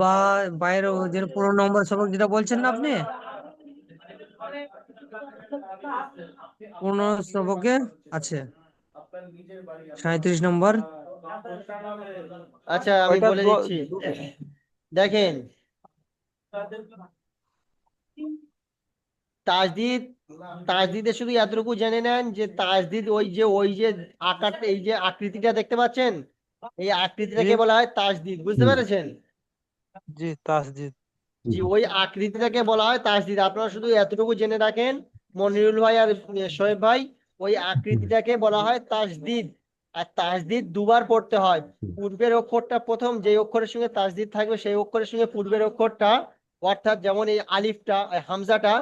বা বাইরে যেটা পনেরো নম্বর সবক যেটা বলছেন না আপনি? পনেরো সবকে আছে। সাঁত্রিশ নম্বর। আচ্ছা আমি বলে দিচ্ছি। দেখেন। তাজদিদ তাজদিদে শুধু এতটুকু জেনে নেন যে তাজদিদ ওই যে ওই যে আকারটা এই যে আকৃতিটা দেখতে পাচ্ছেন? এই আকৃতিটাকে। বলা হয় তাজদিদ বুঝতে পেরেছেন? জি তাসজিদ জি ওই আকৃতিটাকে বলা হয় তাজদিদ আপনারা শুধু এতটুকু জেনে রাখেন মনিরুল ভাই আর শোয়েব ভাই ওই আকৃতিটাকে বলা হয় তাজদিদ আর তাজদিদ দুবার পড়তে হয়। পূর্বের অক্ষরটা প্রথম যে অক্ষরের সঙ্গে তাজদিদ থাকবে সেই অক্ষরের সঙ্গে পূর্বের অক্ষরটা অর্থাৎ যেমন এই আলিফটা এই হামজাটা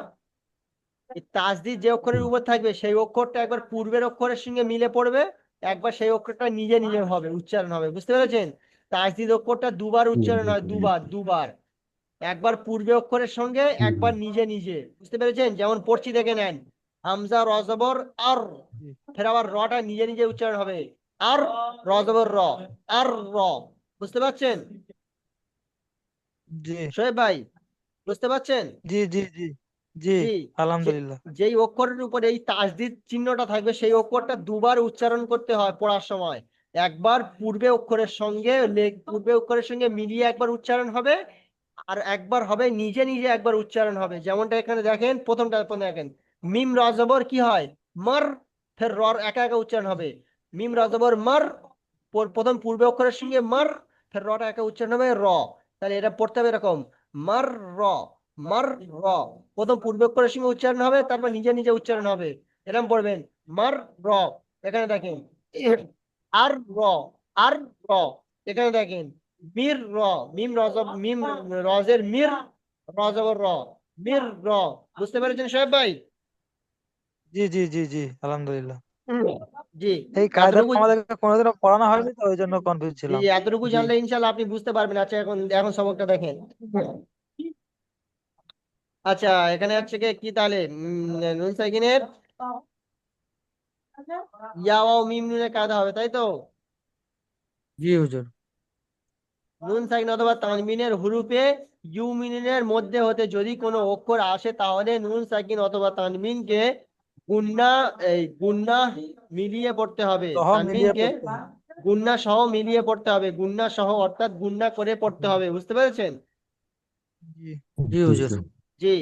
এই তাজদিদ যে অক্ষরের উপর থাকবে সেই অক্ষরটা একবার পূর্বের অক্ষরের সঙ্গে মিলে পড়বে একবার সেই অক্ষরটা নিজে নিজে হবে উচ্চারণ হবে। বুঝতে পেরেছেন? তাজদিদ অক্ষরটা দুবার উচ্চারণ হয় দুবার দুবার। একবার পূর্বে অক্ষরের সঙ্গে একবার নিজে নিজে। বুঝতে পেরেছেন? যেমন পড়ছি দেখে নেন। হামজা রজবর আর। ফের আবার রটা নিজে নিজে উচ্চারণ হবে। আর রজবর র। আর র। বুঝতে পারছেন? শোয়েব ভাই বুঝতে পারছেন? জি জি জি। জি জি। আলহামদুলিল্লাহ। যেই অক্ষরের উপর এই তাজদিদ চিহ্নটা থাকবে সেই অক্ষরটা দুবার উচ্চারণ করতে হয় পড়ার সময়। একবার পূর্বে অক্ষরের সঙ্গে পূর্বে অক্ষরের সঙ্গে মিলিয়ে একবার উচ্চারণ হবে, আর একবার হবে নিজে নিজে একবার উচ্চারণ হবে। যেমনটা এখানে দেখেন, প্রথমটা প্রথমে দেখেন। মিম রজবর কি হয়? মার, ফের রর একা একা উচ্চারণ হবে। মিম রজবর মার প্রথম পূর্বে অক্ষরের সঙ্গে মার, ফের রটা একা উচ্চারণ হবে র। তাহলে এটা পড়তে হবে এরকম, মার র মার র। প্রথম পূর্বে অক্ষরের সঙ্গে উচ্চারণ হবে, তারপর নিজে নিজে উচ্চারণ হবে। এরকম পড়বেন, মার র। এখানে দেখেন আর র আর র। এখানে দেখেন মির র মিম রজ মিম রজের মির রজবর র মির র। বুঝতে পেরেছেন সাহেব ভাই? জি জি জি জি আলহামদুলিল্লাহ। জি। এই এতটুকু আমাদেরকে কোনোদিনও পড়ানো হয়নি তো ওই জন্য কনফিউজ জি, এতটুকু জানলে ইনশাল্লাহ আপনি বুঝতে পারবেন। আচ্ছা এখন এখন সবকটা দেখেন। আচ্ছা এখানে হচ্ছে কি তাহলে? নুন সাকিনের ইয়া ওয়াও মিম নুনের কায়দা হবে তাই তো? জি হুজুর। নুন সাকিন অথবা তানবিনের হুরুফে ইউমিনের মধ্যে হতে যদি কোনো অক্ষর আসে তাহলে নুন সাকিন অথবা তানবিনকে গুন্না এই গুন্না মিলিয়ে পড়তে হবে। তানবিনকে। গুন্না সহ মিলিয়ে পড়তে হবে। গুন্না সহ অর্থাৎ গুন্না করে পড়তে হবে। বুঝতে পেরেছেন? জি জি হুজুর। জি।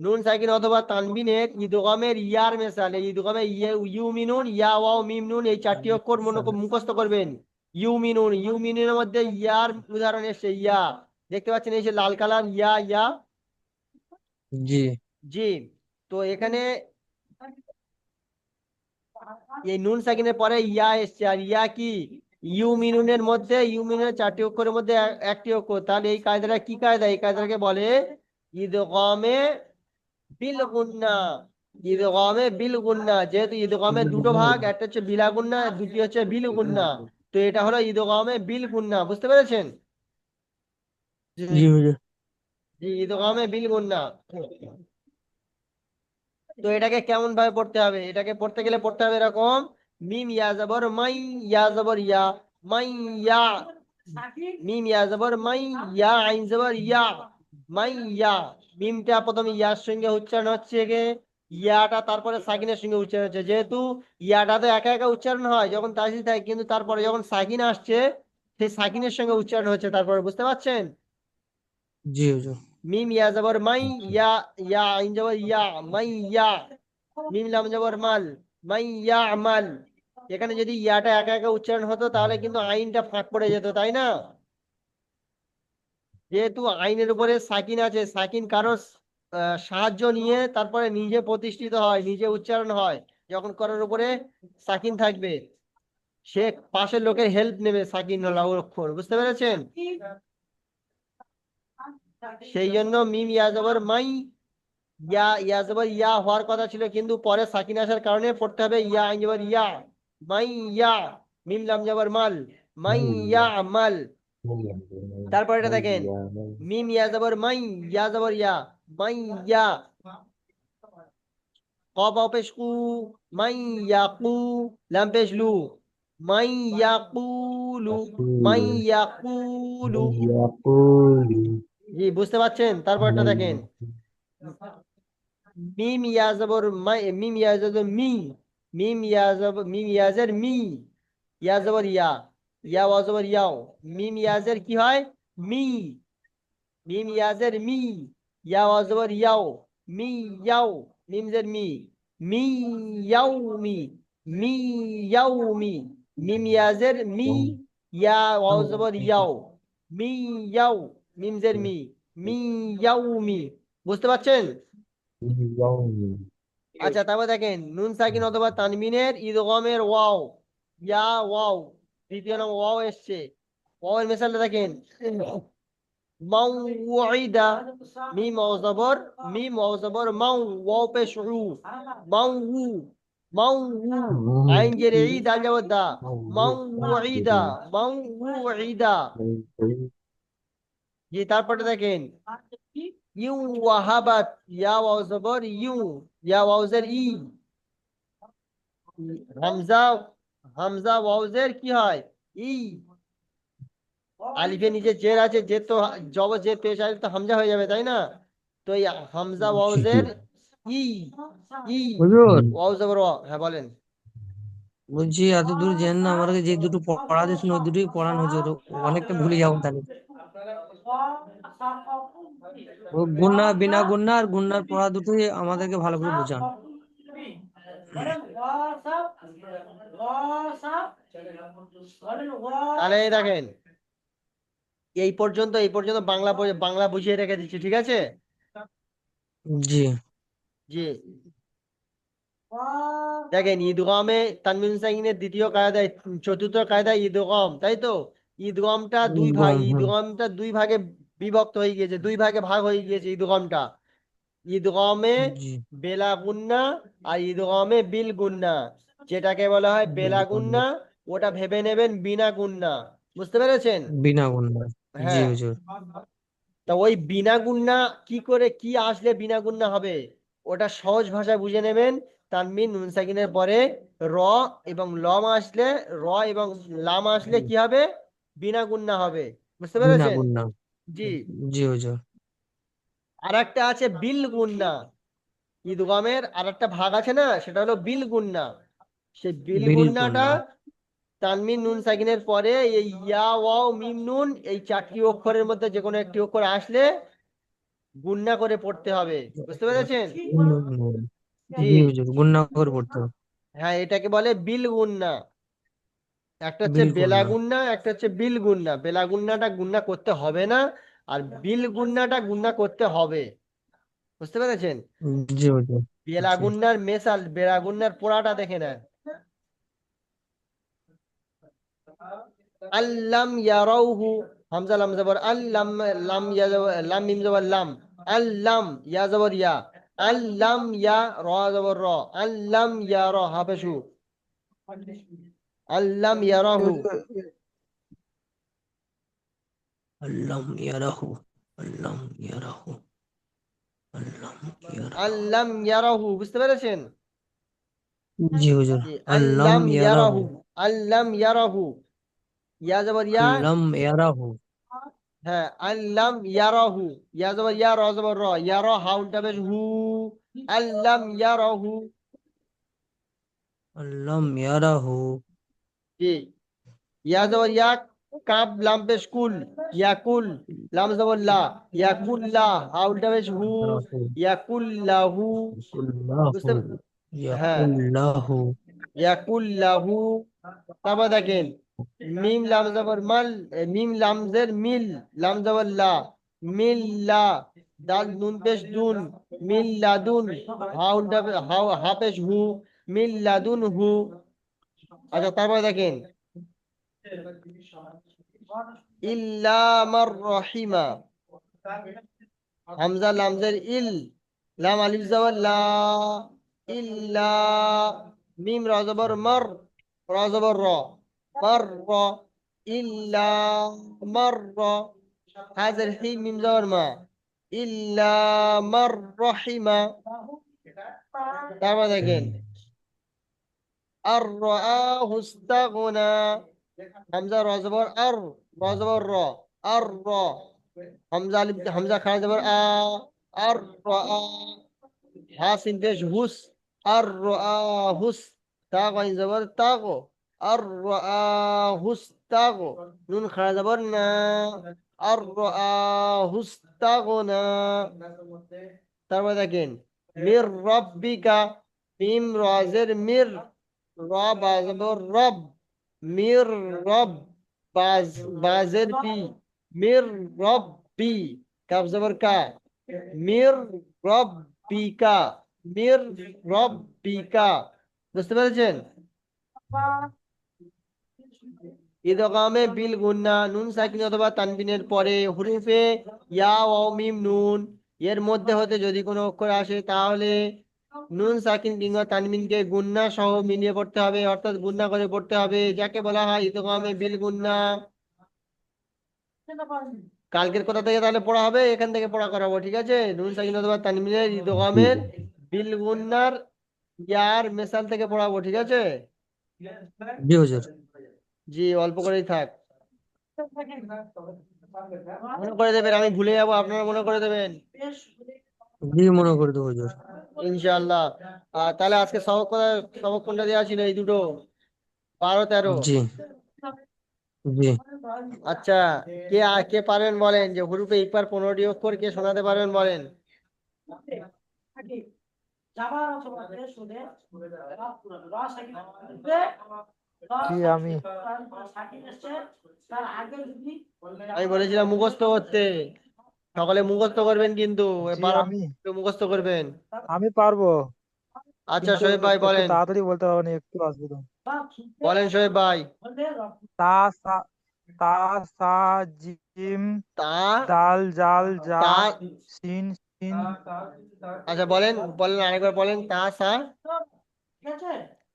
নুন সাকিন অথবা তানবিনের ইদগামের ইয়ার মেসালে ইদগামে ইয়ে ইউমিনুন ইয়া ওয়াও মিম নুন এই চারটি অক্ষর মনে মুখস্থ করবেন ইউমিনুন ইউমিনুনের মধ্যে ইয়ার উদাহরণ এসছে ইয়া দেখতে পাচ্ছেন এই যে লাল কালার ইয়া ইয়া জি জি তো এখানে এই নুন সাকিনের পরে ইয়া এসছে আর ইয়া কি ইউমিনুনের মধ্যে ইউমিনুনের চারটি অক্ষরের মধ্যে একটি অক্ষর তাহলে এই কায়দাটা কি কায়দা এই কায়দাটাকে বলে ইদগামে বিল গুন্না ইদগামে বিল গুন্না যেহেতু ইদগামে দুটো ভাগ একটা হচ্ছে বিলা গুন্না দুটি হচ্ছে বিল গুন্না তো এটা হলো ইদগামে বিল গুন্না বুঝতে পেরেছেন? জি। ইদগামে বিল গুন্না তো এটাকে কেমন ভাবে পড়তে হবে? এটাকে পড়তে গেলে পড়তে হবে এরকম মিম ইয়া জবর মাই ইয়া জবর ইয়া মাই ইয়া মিম ইয়া জবর মাই ইয়া আইন জবর ইয়া। মাই ইয়া মিমটা প্রথমে ইয়ার সঙ্গে উচ্চারণ হচ্ছে গে ইয়াটা তারপরে সাকিনের সঙ্গে উচ্চারণ হচ্ছে। যেহেতু ইয়াটা তো একা একা উচ্চারণ হয় যখন তাজিদ থাকে কিন্তু তারপরে যখন সাকিন আসছে সেই সাকিনের সঙ্গে উচ্চারণ হচ্ছে তারপরে বুঝতে পারছেন? জি হুজুর। মিম ইয়া জবর মাই ইয়া ইয়া আইন জবর ইয়া মাই ইয়া মিম লাম জবর মাল মাই ইয়া আমাল। এখানে যদি ইয়াটা একা একা উচ্চারণ হতো তাহলে কিন্তু আইনটা ফাঁক পড়ে যেত তাই না? যেহেতু আইনের উপরে সাকিন আছে সাকিন কারও সাহায্য নিয়ে তারপরে নিজে প্রতিষ্ঠিত হয় নিজে উচ্চারণ হয় যখন করার উপরে সাকিন থাকবে সে পাশের লোকের হেল্প নেবে সাকিন হলো অক্ষর বুঝতে পেরেছেন? সেই জন্য মিম ইয়া জবর মাই ইয়া ইয়া জবর ইয়া হওয়ার কথা ছিল কিন্তু পরে সাকিন আসার কারণে পড়তে হবে ইয়া আইন জবর ইয়া মাই ইয়া মিম লাম জবর মাল মাই ইয়া মাল। তারপর এটা দেখেন মিম ইয়া জবর মাই ইয়া জবর ইয়া মাই ইয়া অপেশ কু মাই কু লাম পেশ লু মাই ইয়াকুলু মাই ইয়াকুলু জি বুঝতে পারছেন তারপরটা দেখেন মিম ইয়া জবর মাই মিম ইয়াজবর মি মিম ইয়া জবর মিম ইয়াজের মি ইয়া জবর ইয়া ইয়া ওয়া জবর ইয়াও। মিম ইয়াজের কি হয়? মি। মিম ইয়াজের মি। ইয়া ওয়া জবর ইয়াও। মি ইয়াও। মিম জের মি। মি ইয়াও মি। মি ইয়াও মি। মিম ইয়াজের মি। ইয়া ওয়া জবর ইয়াও। মি ইয়াও। মিম জের মি। মি ইয়াও মি। বুঝতে পারছেন? আচ্ছা তারপর দেখেন নুন সাকিন অথবা তানমিনের ইদগমের ওয়াও। ইয়া ওয়াও। দ্বিতীয় নাম ওয়াও এসছে ওয়াও এর মিসালটা দেখেন। মাউইদা মিম ওয়াও জবর মিম ওয়াও জবর মাউ ওয়াও পেশ উ মাউ মাউ আইন জের ই দাল জবর দা মাউইদা মাউইদা জি তারপরে দেখেন ইউ ওয়াহাবাত ইয়া ওয়াও জবর ইউ ইয়া ওয়াও জের ই হামজা হামজা ওয়াউজের কি হয়? ই। আলিফের নিচে জের আছে জের তো জব জের পেশ আসলে তো হামজা হয়ে যাবে তাই না? তো এই হামজা ওয়াও জের ই ই। হুজুর। ওয়াও জবর হ্যাঁ বলেন। বলছি এত দূর জেন না আমাকে যে দুটো পড়াতে শুনে ওই দুটোই পড়ান হুজুর। অনেকটা ভুলে যাব তাহলে। ও গুন্না বিনা গুন্না আর গুন্নার পড়া দুটোই আমাদেরকে ভালো করে বোঝান। তাহলে এই দেখেন। এই পর্যন্ত এই পর্যন্ত বাংলা বাংলা বুঝিয়ে রেখে দিচ্ছি ঠিক আছে? জি। জি। দেখেন ঈদগামে তানবিন সাকিনের দ্বিতীয় কায়দায় চতুর্থ কায়দায় ঈদগাম তাই তো? ঈদগামটা দুই ভাগ। ঈদগামটা দুই ভাগে বিভক্ত হয়ে গিয়েছে দুই ভাগে ভাগ হয়ে গিয়েছে ঈদগামটা। ঈদগামে জি। বেলা গুন্না আর ঈদগামে বিল গুন্না যেটাকে বলা হয় বেলা বিল গুন্না। গুন্না ওটা ভেবে নেবেন বিনা গুন্না বুঝতে পেরেছেন? বিনা গুন্না জি হ্যাঁ। হুজুর। তা ওই বিনা গুন্না কি করে কি আসলে বিনা গুন্না হবে? ওটা সহজ ভাষায় বুঝে নেবেন। তানবিন নুন সাকিনের পরে র এবং লম আসলে র এবং লাম আসলে কি হবে? বিনা গুন্না হবে। বুঝতে বিনা পেরেছেন? গুন্না জি। জি হুজুর। আর একটা আছে বিল গুন্না। ঈদগমের আর একটা ভাগ আছে না সেটা হলো বিল গুন্না। সেই বিল গুন্নাটা তানমিন নুন সাকিনের পরে এই ইয়া ওয়াও মিম নুন এই চারটি অক্ষরের মধ্যে যে কোনো একটি অক্ষর আসলে গুন্না করে পড়তে হবে। বুঝতে পেরেছেন? জি। গুন্না করে পড়তে হবে। হ্যাঁ এটাকে বলে বিল গুন্না। একটা হচ্ছে বেলা। গুন্না একটা হচ্ছে বিল গুন্না। বেলা গুন্নাটা গুন্না করতে হবে না। আর বিল গুন্নাটা গুন্না করতে হবে। বুঝতে পেরেছেন? জি হুজুর বেলা জি। গুন্নার মেসাল বেলা গুন্নার পোড়াটা দেখে নেন। আল্লাম ইয়ারাউহু হামজা লাম জবর আল্লাম লাম ইয়া লাম মিম জবর লাম। আল্লাম ইয়া জবর ইয়া। আল্লাম ইয়া র জবর র। আল্লাম ইয়া র হাফেশু আল্লাম ইয়ারাহু আল্লাম ইয়ারাহু আল্লাম ইয়ারাহু আল্লাম ইয়ারাহু। আল্লাম ইয়ারাহু বুঝতে পেরেছেন? জি হুজুর আল্লাম ইয়ারাহু। আল্লাম ইয়ারাহু। ইয়া জবর ইয়া? আল্লাম ইয়ারাহু। হ্যাঁ আল্লাম ইয়ারাহু। ইয়া জবর ইয়া র জবর র। ইয়া র হাউনটা বেশ হু। আল্লাম ইয়ারাহু। আল্লাম ইয়ারাহু। জি। ইয়া জবর ইয়া? কাব লাম পেশ কুল ইয়াকুল লাম জবর লা ইয়াকুল্লা হাউনটা বেশ হু ইয়াকুল্লাহু বুঝতে হ্যাঁ। ইয়াকুল্লাহু। তারপর দেখেন মিম লাম জবর মাল মিম লামজের মিল লাম জবর লা মিল্লা দাল নুন পেশ দুন মিল্লাদুন হাউনটা পে- হাউ হা পেশ হু মিল্লাদুন হু। আচ্ছা তারপর দেখেন ইল্লা মার রহিমা হামজা লামজের ইল লাম আলিফ জবর লা ইল্লা মিম র জবর মর র জবর র মর র ইল্লা মর র হাজার হি মিম জবর মা ইল্লা মার রহিমা তারপর দেখেন আর রাআহু ইস্তাগনা হামজা, র জবর, আর, র র, আর, র। হামজা আলিফ, হামজা জবর, আ, আর রাআ হা, সিন পেশ, হুস, আর রাআহুস তা গাইন জবর তাগো আর রাআহুস তাগো নুন খারা জবর, না। আর রাআহুস তাগনা তারপর দেখেন, মির রব্বিকা, মিম রাজের মির রব আজবর রব। মির রব বাজ, বাজের পি। মির রব্বি কাব জবর কা। মির রব্বিকা মির রব্বিকা বুঝতে পেরেছেন? ইদগামে বিল গুন্না, নুন সাকিন অথবা তানবিনের পরে হুরুফে ইয়া ও মিম নুন। এর মধ্যে হতে যদি কোনো অক্ষর আসে, তাহলে নুন সাকিন কিংবা তানবিনকে গুন্না সহ মিলিয়ে পড়তে হবে অর্থাৎ গুন্না করে পড়তে হবে। যাকে বলা হয় ইদগামে বিল গুন্না। কালকের কথা থেকে তাহলে পড়া হবে এখান থেকে পড়া করাবো ঠিক আছে? নুন সাকিন অথবা তানবিনের ইদগামের বিল গুন্নার ইয়ার মেসাল থেকে পড়াবো ঠিক আছে? জি হুজুর। জি অল্প করেই থাক। মনে করে দেবেন আমি ভুলে যাব আপনারা মনে করে দেবেন। জি মনে করে দেবো হুজুর। ইনশাআল্লাহ। আহ, তাহলে আজকে সবক কথা সবক কোনটা দেওয়া ছিল এই দুটো। বারো তেরো? জি। জি। আচ্ছা কে কে পারেন বলেন? যে হুরুফে ইকবার পনেরোটি অক্ষর কে শোনাতে পারবেন বলেন? জি আমি? আমি বলেছিলাম মুখস্থ করতে। সকলে মুখস্থ করবেন কিন্তু জি বারো আমি। মুখস্থ করবেন। আমি পারব। আচ্ছা শোয়েব ভাই বলেন। তাড়াতাড়ি বলতে হবে না একটু অসুবিধা বলেন শোয়েব ভাই। তা সা তা সা জিম তা? দাল জাল জা সিন সিন আচ্ছা বলেন বলেন আরেকবার বলেন। তা সা?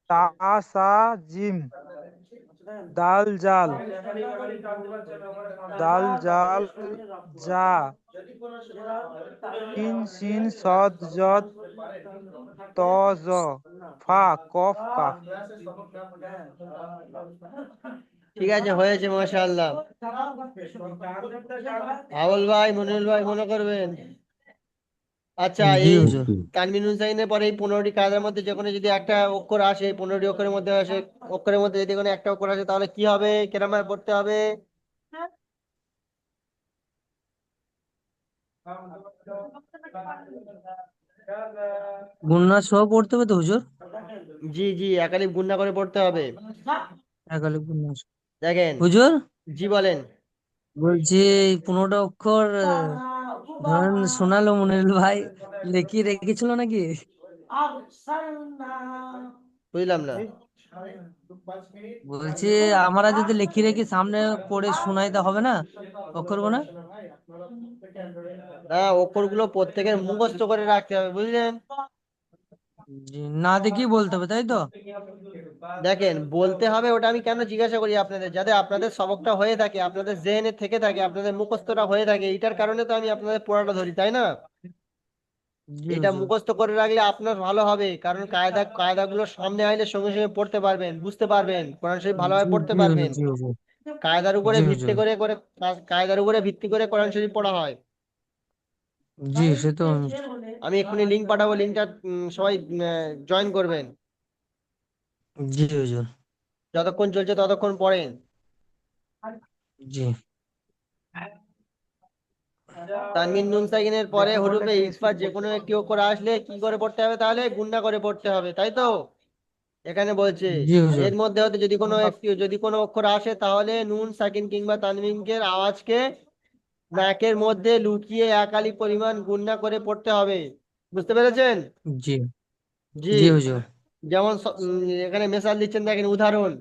তা সা জিম। দাল জাল। দাল জাল জা সিন সিন সদ জদ ত জ ফা কফ কাফ ঠিক আছে হয়েছে মাশাআল্লাহ। আবুল ভাই মনিরুল ভাই মনে করবেন? আচ্ছা জি এই হুজুর। তানবিন হুসাইনের পরে এই পনেরোটি কায়দার মধ্যে যে কোনো যদি একটা অক্ষর আসে এই পনেরোটি অক্ষরের মধ্যে আসে অক্ষরের মধ্যে যদি কোনো একটা অক্ষর আসে তাহলে কি হবে? কেরম পড়তে হবে? গুন্না সহ পড়তে হবে তো হুজুর? জি জি একালিপ গুন্না করে পড়তে হবে। গুন্না। দেখেন। হুজুর? জি বলেন। বলছি পনেরোটা অক্ষর ধরেন শোনালো মনিরুল ভাই। লিখিয়ে রেখেছিল নাকি? বুঝলাম না। বলছি আমরা যদি লিখে রেখে সামনে পড়ে শোনাইতে হবে না? অক্ষর না না অক্ষরগুলো প্রত্যেকের মুখস্থ করে রাখতে হবে বুঝলেন? না দেখেই বলতে হবে তাই তো? দেখেন বলতে হবে ওটা আমি কেন জিজ্ঞাসা করি আপনাদের? যাতে আপনাদের সবকটা হয়ে থাকে আপনাদের জেনে থেকে থাকে আপনাদের মুখস্থটা হয়ে থাকে এটার কারণে তো আমি আপনাদের পড়াটা ধরি তাই না? এটা মুখস্থ করে রাখলে আপনার ভালো হবে কারণ কায়দা কায়দাগুলো সামনে আইলে সঙ্গে সঙ্গে পড়তে পারবেন বুঝতে পারবেন কোরআন শরীফ ভালোভাবে পড়তে পারবেন। কায়দার উপরে ভিত্তি করে করে কায়দার উপরে ভিত্তি করে কোরআন শরীফ পড়া হয়। জি সে তো আমি এক্ষুনি লিঙ্ক পাঠাবো লিঙ্কটা সবাই জয়েন করবেন। জি হুজুর যতক্ষণ চলছে ততক্ষণ পড়েন জি। তানবিন নুন সাকিনের পরে হুরুফে ইসফার যে কোনো একটি অক্ষর আসলে কি করে পড়তে হবে তাহলে? গুন্না করে পড়তে হবে তাই তো? এখানে বলছে। জি হুজুর। এর মধ্যে হতে যদি কোনো একটি যদি কোনো অক্ষর আসে তাহলে নুন সাকিন কিংবা তানবিনকে আওয়াজকে নাকের মধ্যে লুকিয়ে একালি পরিমাণ গুন্না করে পড়তে হবে। বুঝতে পেরেছেন? জি। জি। জি হুজুর। যেমন এখানে মেসাল দিচ্ছেন দেখেন উদাহরণ।